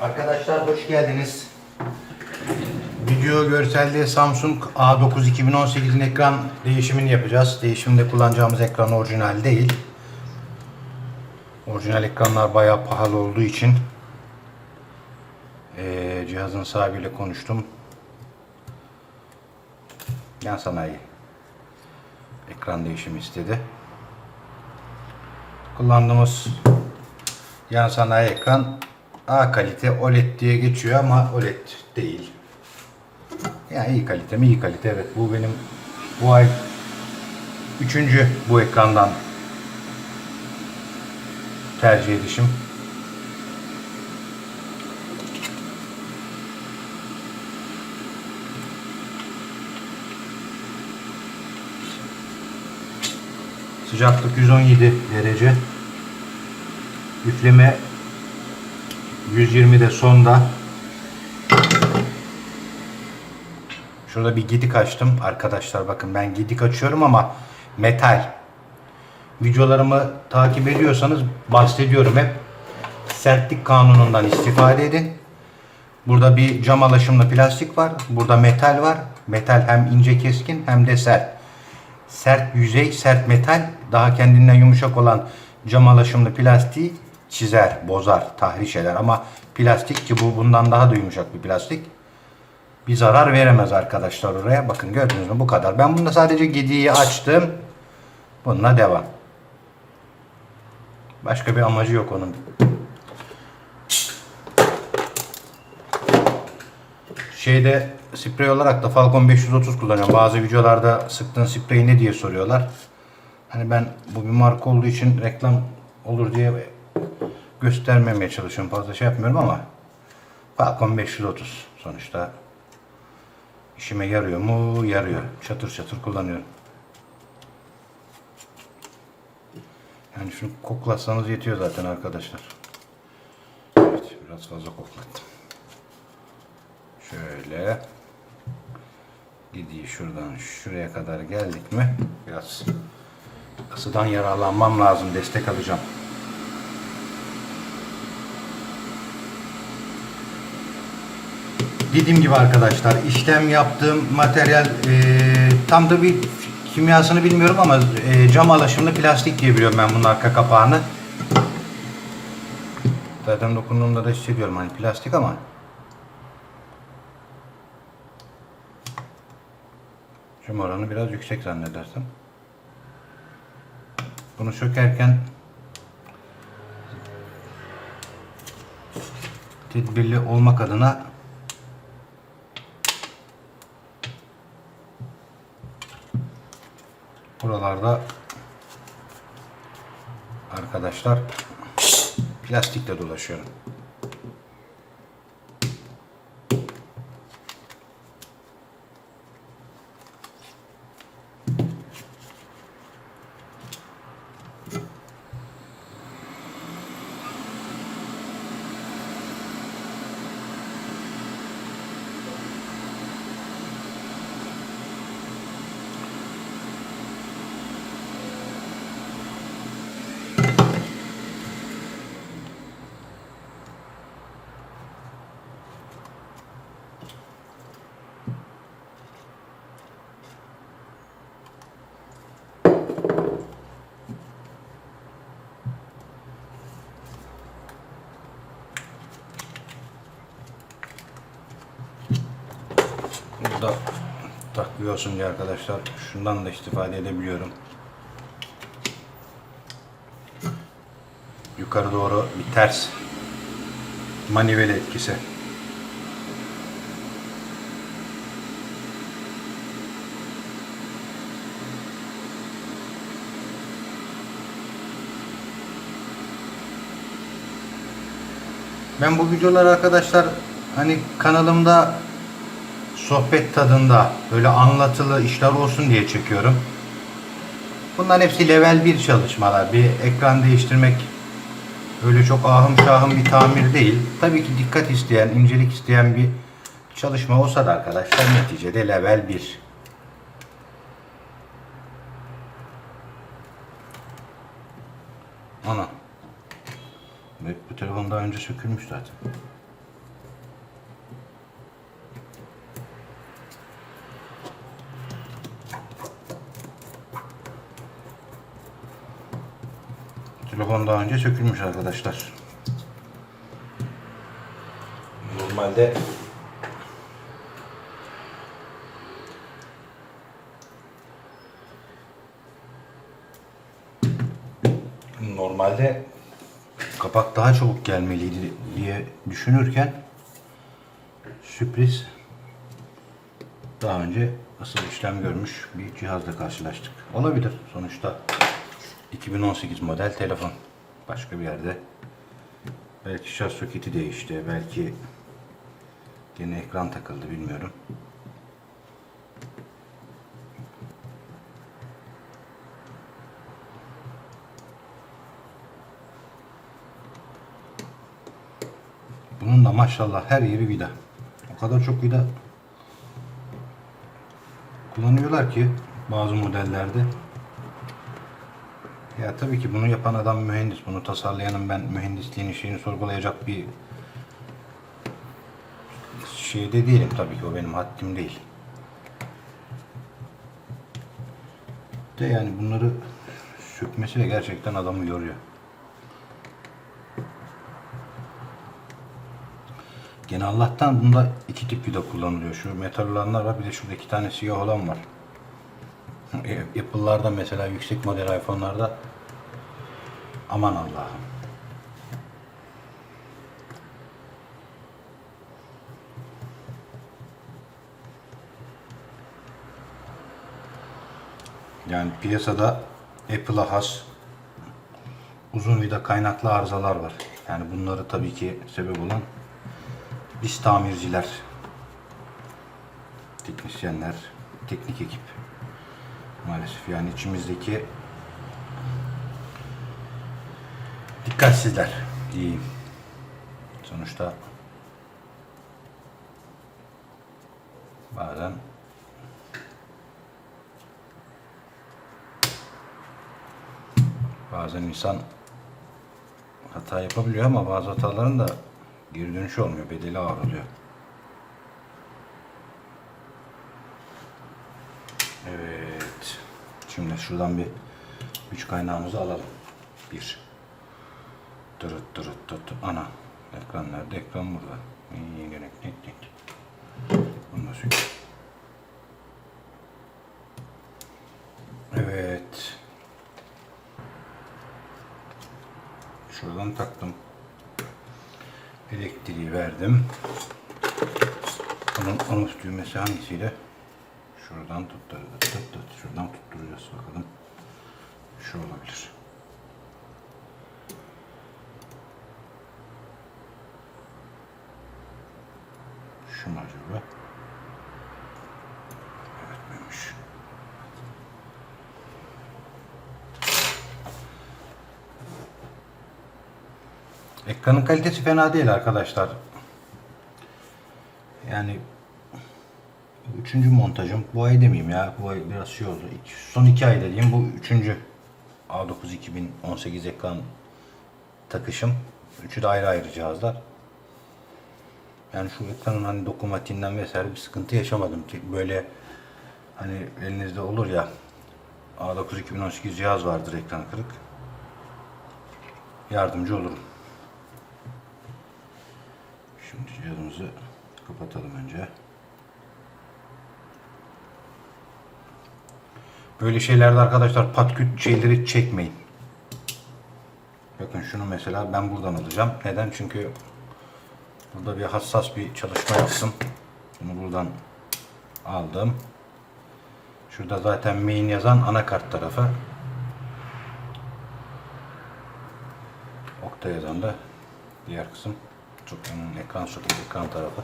Arkadaşlar hoş geldiniz. Video görselde Samsung A9 2018'in ekran değişimini yapacağız. Değişimde kullanacağımız ekran orijinal değil. Orijinal ekranlar bayağı pahalı olduğu için eee, cihazın sahibiyle konuştum. Yan sanayi ekran değişimi istedi. Kullandığımız yan sanayi ekran A kalite OLED diye geçiyor ama OLED değil. Yani iyi kalite mi iyi kalite evet bu benim bu ay üçüncü bu ekrandan tercih edişim. Sıcaklık 117 derece. Üfleme 120 de sonda. Şurada bir gidik açtım. Arkadaşlar bakın ben gidik açıyorum ama metal. Videolarımı takip ediyorsanız bahsediyorum hep. Sertlik kanunundan istifade edin. Burada bir cam alaşımlı plastik var. Burada metal var. Metal hem ince keskin hem de sert. Sert yüzey, sert metal daha kendinden yumuşak olan cam alaşımlı plastiği çizer, bozar, tahriş eder. Ama plastik ki bu bundan daha da yumuşak bir plastik bir zarar veremez arkadaşlar oraya. Bakın gördünüz mü bu kadar. Ben bunda sadece gediği açtım. Bununla devam. Başka bir amacı yok onun. Şeyde sprey olarak da Falcon 530 kullanıyorum. Bazı videolarda sıktığın sprey ne diye soruyorlar. Hani ben bu bir marka olduğu için reklam olur diye göstermemeye çalışıyorum. Fazla şey yapmıyorum ama Falcon 530 sonuçta işime yarıyor mu? Yarıyor. Çatır çatır kullanıyorum. Yani şunu koklatsanız yetiyor zaten arkadaşlar. Evet, biraz fazla koklattım. Şöyle gidiyor şuradan şuraya kadar geldik mi? Biraz ısıdan yararlanmam lazım. Destek alacağım. Dediğim gibi arkadaşlar işlem yaptığım materyal e, tam da bir kimyasını bilmiyorum ama e, cam alaşımlı plastik diye biliyorum ben bunun arka kapağını. Zaten dokunduğumda da hissediyorum hani plastik ama. Cam oranı biraz yüksek zannedersem. Bunu sökerken tedbirli olmak adına buralarda arkadaşlar plastikle dolaşıyorum. Burada takıyorsun diye arkadaşlar şundan da istifade edebiliyorum. Yukarı doğru bir ters manivela etkisi. Ben bu videoları arkadaşlar hani kanalımda sohbet tadında böyle anlatılı işler olsun diye çekiyorum. Bunların hepsi level 1 çalışmalar. Bir ekran değiştirmek öyle çok ahım şahım bir tamir değil. Tabii ki dikkat isteyen, incelik isteyen bir çalışma olsa da arkadaşlar neticede level 1. Ana. Bu telefon daha önce sökülmüş zaten. Mikrofon daha önce sökülmüş arkadaşlar. Normalde Normalde kapak daha çabuk gelmeliydi diye düşünürken sürpriz daha önce asıl işlem görmüş bir cihazla karşılaştık. Olabilir sonuçta 2018 model telefon. Başka bir yerde belki şarj soketi değişti, belki yine ekran takıldı bilmiyorum. Bunun da maşallah her yeri vida. O kadar çok vida kullanıyorlar ki bazı modellerde. Ya tabii ki bunu yapan adam mühendis. Bunu tasarlayanın ben mühendisliğini şeyini sorgulayacak bir şeyde değilim tabii ki. O benim haddim değil. De yani bunları sökmesi de gerçekten adamı yoruyor. Gene Allah'tan bunda iki tip vida kullanılıyor. Şu metal olanlar var bir de şurada iki tane siyah olan var. Apple'larda mesela yüksek model iPhone'larda aman Allah'ım. Yani piyasada Apple'a has uzun vida kaynaklı arızalar var. Yani bunları tabii ki sebep olan biz tamirciler, teknisyenler, teknik ekip maalesef yani içimizdeki dikkatsizler diyeyim. Sonuçta bazen bazen insan hata yapabiliyor ama bazı hataların da geri dönüşü olmuyor. Bedeli ağır oluyor. Evet. Şimdi şuradan bir güç kaynağımızı alalım. Bir. Dırıt dırıt dırıt. Ana. Ekran nerede? Ekran burada. İyi gerek. Net net. Bunu da. Evet. Şuradan taktım. Elektriği verdim. Bunun on düğmesi hangisiyle? Şuradan tut, tut. Şuradan tutturacağız bakalım. Şu olabilir. Şu mu acaba? Evet muymuş? Ekranın kalitesi fena değil arkadaşlar. Yani üçüncü montajım. Bu ay demeyeyim ya. Bu ay biraz şey oldu. İki- son iki ay dediğim bu üçüncü A9 2018 ekran takışım. Üçü de ayrı ayrı cihazlar. Yani şu ekranın hani dokunmatiğinden vesaire bir sıkıntı yaşamadım böyle hani elinizde olur ya A9 2018 cihaz vardır ekran kırık. Yardımcı olurum. Şimdi cihazımızı kapatalım önce. Böyle şeylerde arkadaşlar patküt şeyleri çekmeyin. Bakın şunu mesela ben buradan alacağım. Neden? Çünkü burada bir hassas bir çalışma yaptım. Bunu buradan aldım. Şurada zaten main yazan anakart tarafı. Okta yazan da diğer kısım. Çok ekran soket ekran tarafı.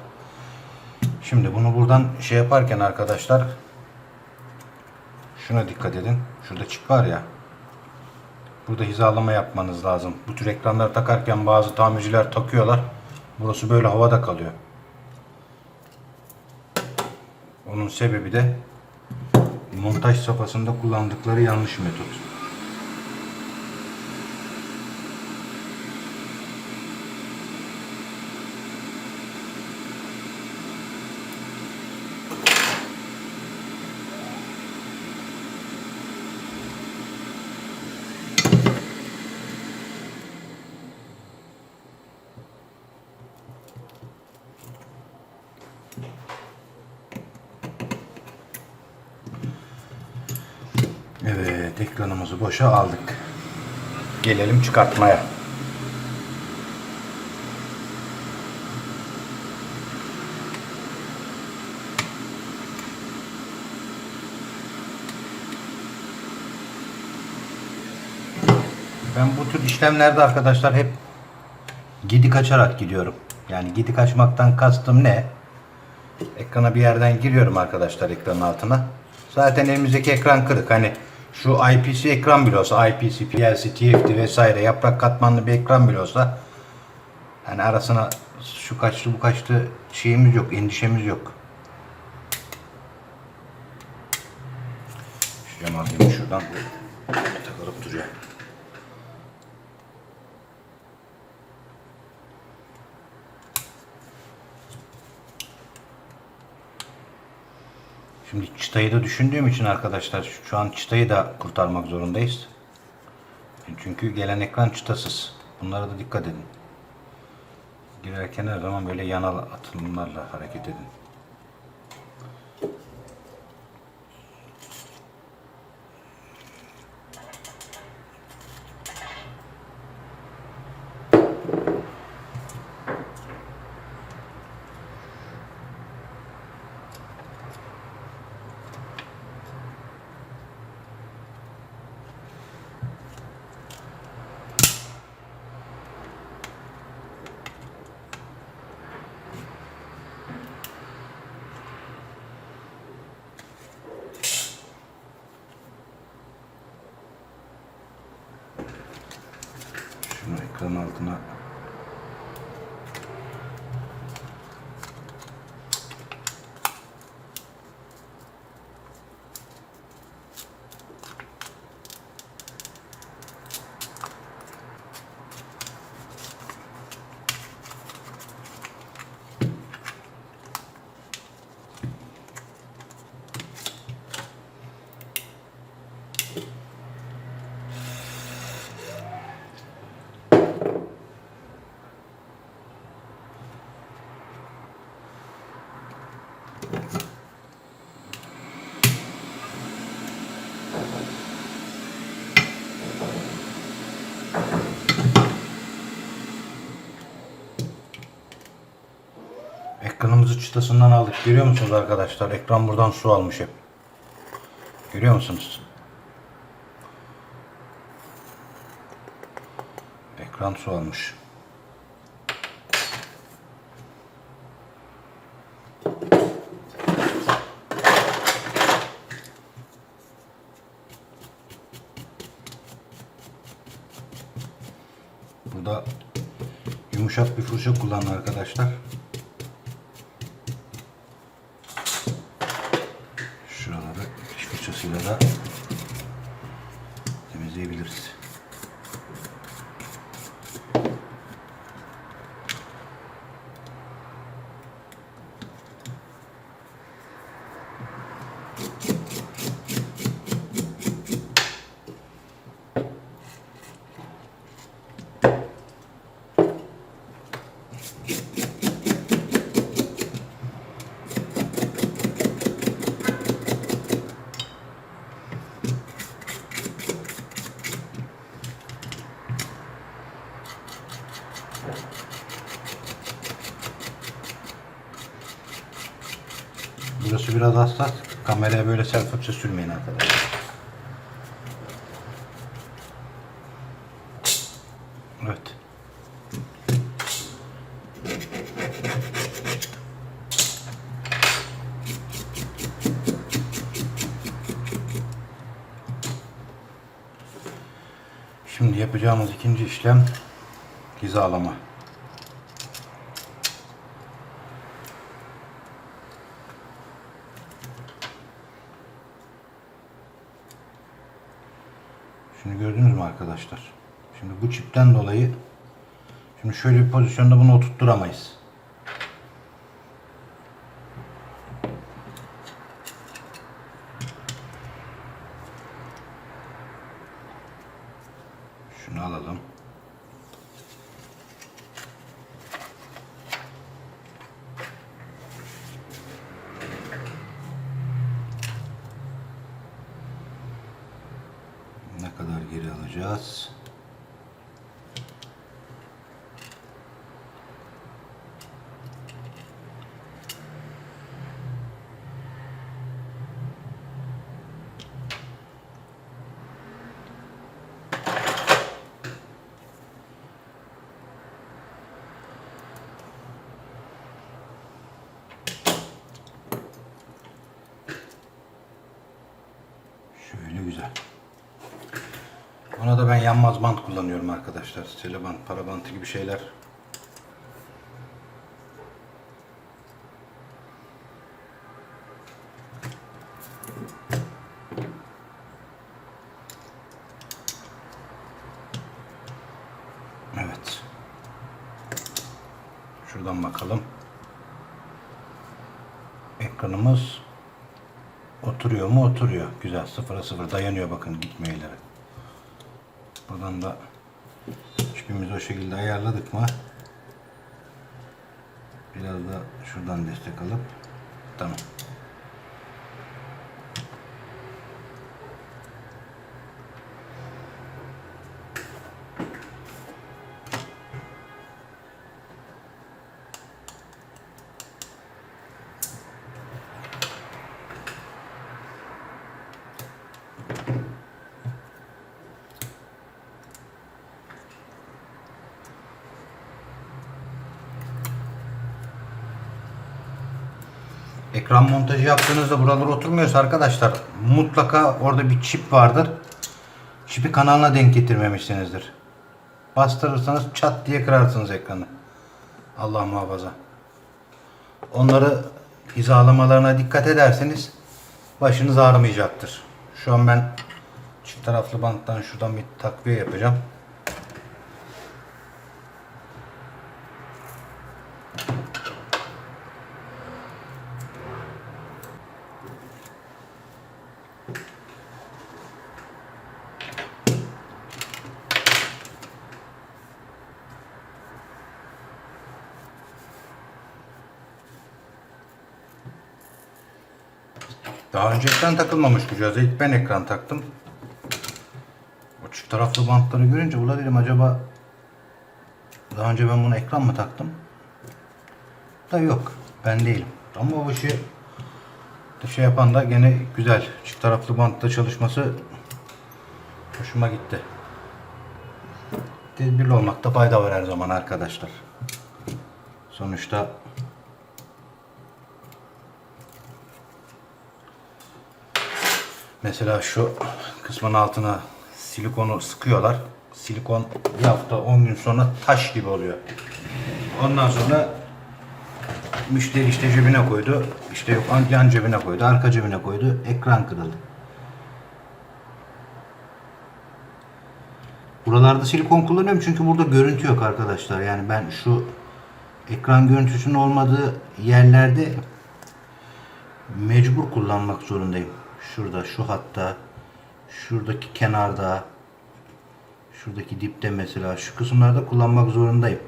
Şimdi bunu buradan şey yaparken arkadaşlar şuna dikkat edin. Şurada çip var ya. Burada hizalama yapmanız lazım. Bu tür ekranları takarken bazı tamirciler takıyorlar. Burası böyle havada kalıyor. Onun sebebi de montaj safhasında kullandıkları yanlış metot. Evet ekranımızı boşa aldık. Gelelim çıkartmaya. Ben bu tür işlemlerde arkadaşlar hep gidik açarak gidiyorum. Yani gidik açmaktan kastım ne? Ekrana bir yerden giriyorum arkadaşlar ekranın altına. Zaten elimizdeki ekran kırık. Hani şu IPC ekran olsa IPC, PLC, TFT vesaire yaprak katmanlı bir ekran olsa hani arasına şu kaçtı bu kaçtı şeyimiz yok, endişemiz yok. Şu cam şuradan takılıp duruyor. Şimdi çıtayı da düşündüğüm için arkadaşlar şu- an çıtayı da kurtarmak zorundayız. Çünkü gelen ekran çıtasız. Bunlara da dikkat edin. Girerken her zaman böyle yanal atılımlarla hareket edin. Şunu ekranın altına Çıtasından aldık. Görüyor musunuz arkadaşlar? Ekran buradan su almış hep. Görüyor musunuz? Ekran su almış. Burada yumuşak bir fırça kullanın arkadaşlar. Biraz hassas. Kameraya böyle fırça sürmeyin arkadaşlar. Evet. Şimdi yapacağımız ikinci işlem hizalama. Şimdi gördünüz mü arkadaşlar? Şimdi bu çipten dolayı şimdi şöyle bir pozisyonda bunu oturtturamayız. Şunu alalım. Kadar geri alacağız. Şöyle güzel. Ona da ben yanmaz bant kullanıyorum arkadaşlar. Sele bant, para bantı gibi şeyler. Evet. Şuradan bakalım. Ekranımız Oturuyor mu? Oturuyor. Güzel. Sıfıra sıfır dayanıyor bakın gitmiyor. Buradan da çipimizi o şekilde ayarladık mı? Biraz da şuradan destek alıp tamam. Ekran montajı yaptığınızda buralar oturmuyorsa arkadaşlar mutlaka orada bir çip vardır. Çipi kanalına denk getirmemişsinizdir. Bastırırsanız çat diye kırarsınız ekranı. Allah muhafaza. Onları hizalamalarına dikkat ederseniz başınız ağrımayacaktır. Şu an ben çift taraflı banttan şuradan bir takviye yapacağım. Önce ekran takılmamış bu cihaza. Ben ekran taktım. O çift taraflı bantları görünce ula dedim acaba daha önce ben bunu ekran mı taktım? Da yok. Ben değilim. Ama bu işi şey yapan da gene güzel. Çift taraflı bantta çalışması hoşuma gitti. Tedbirli olmakta fayda var her zaman arkadaşlar. Sonuçta Mesela şu kısmın altına silikonu sıkıyorlar. Silikon bir hafta 10 gün sonra taş gibi oluyor. Ondan sonra müşteri işte cebine koydu. İşte yok yan cebine koydu, arka cebine koydu. Ekran kırıldı. Buralarda silikon kullanıyorum çünkü burada görüntü yok arkadaşlar. Yani ben şu ekran görüntüsünün olmadığı yerlerde mecbur kullanmak zorundayım. Şurada, şu hatta, şuradaki kenarda, şuradaki dipte mesela, şu kısımlarda kullanmak zorundayım.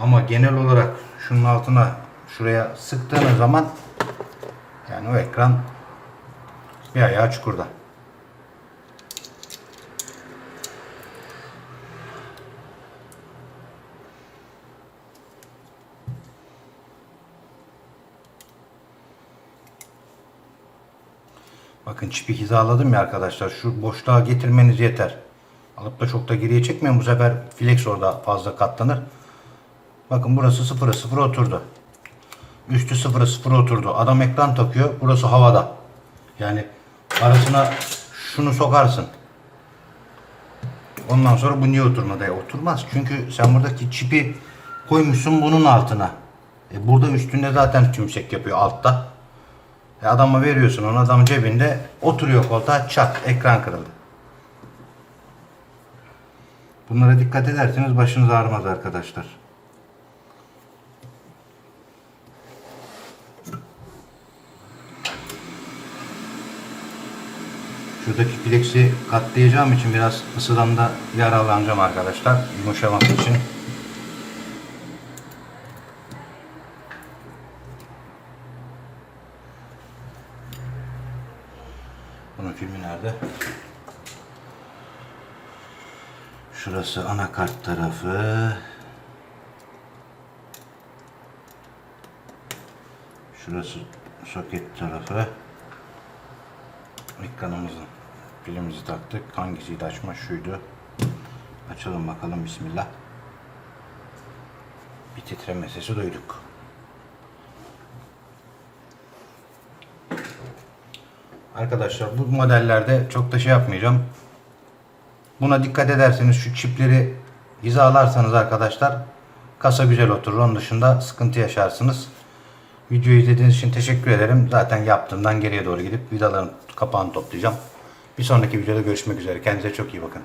Ama genel olarak şunun altına şuraya sıktığınız zaman yani o ekran bir ayağı çukurda. Bakın çipi hizaladım ya arkadaşlar. Şu boşluğa getirmeniz yeter. Alıp da çok da geriye çekmeyin. Bu sefer flex orada fazla katlanır. Bakın burası sıfıra sıfır oturdu. Üstü sıfıra sıfır oturdu. Adam ekran takıyor. Burası havada. Yani arasına şunu sokarsın. Ondan sonra bu niye oturmadı? E, oturmaz. Çünkü sen buradaki çipi koymuşsun bunun altına. E, burada üstünde zaten tümsek yapıyor altta. E, adama veriyorsun onu adam cebinde oturuyor koltuğa çat ekran kırıldı. Bunlara dikkat ederseniz başınız ağrımaz arkadaşlar. Şuradaki plexi katlayacağım için biraz ısıdan da yararlanacağım arkadaşlar. Yumuşaması için. Herhalde. Şurası anakart tarafı. Şurası soket tarafı. Ekranımızın pilimizi taktık. Hangisiydi açma? Şuydu. Açalım bakalım. Bismillah. Bir titreme sesi duyduk. Arkadaşlar bu modellerde çok da şey yapmayacağım. Buna dikkat ederseniz şu çipleri hizalarsanız arkadaşlar kasa güzel oturur. Onun dışında sıkıntı yaşarsınız. Videoyu izlediğiniz için teşekkür ederim. Zaten yaptığımdan geriye doğru gidip vidaların kapağını toplayacağım. Bir sonraki videoda görüşmek üzere. Kendinize çok iyi bakın.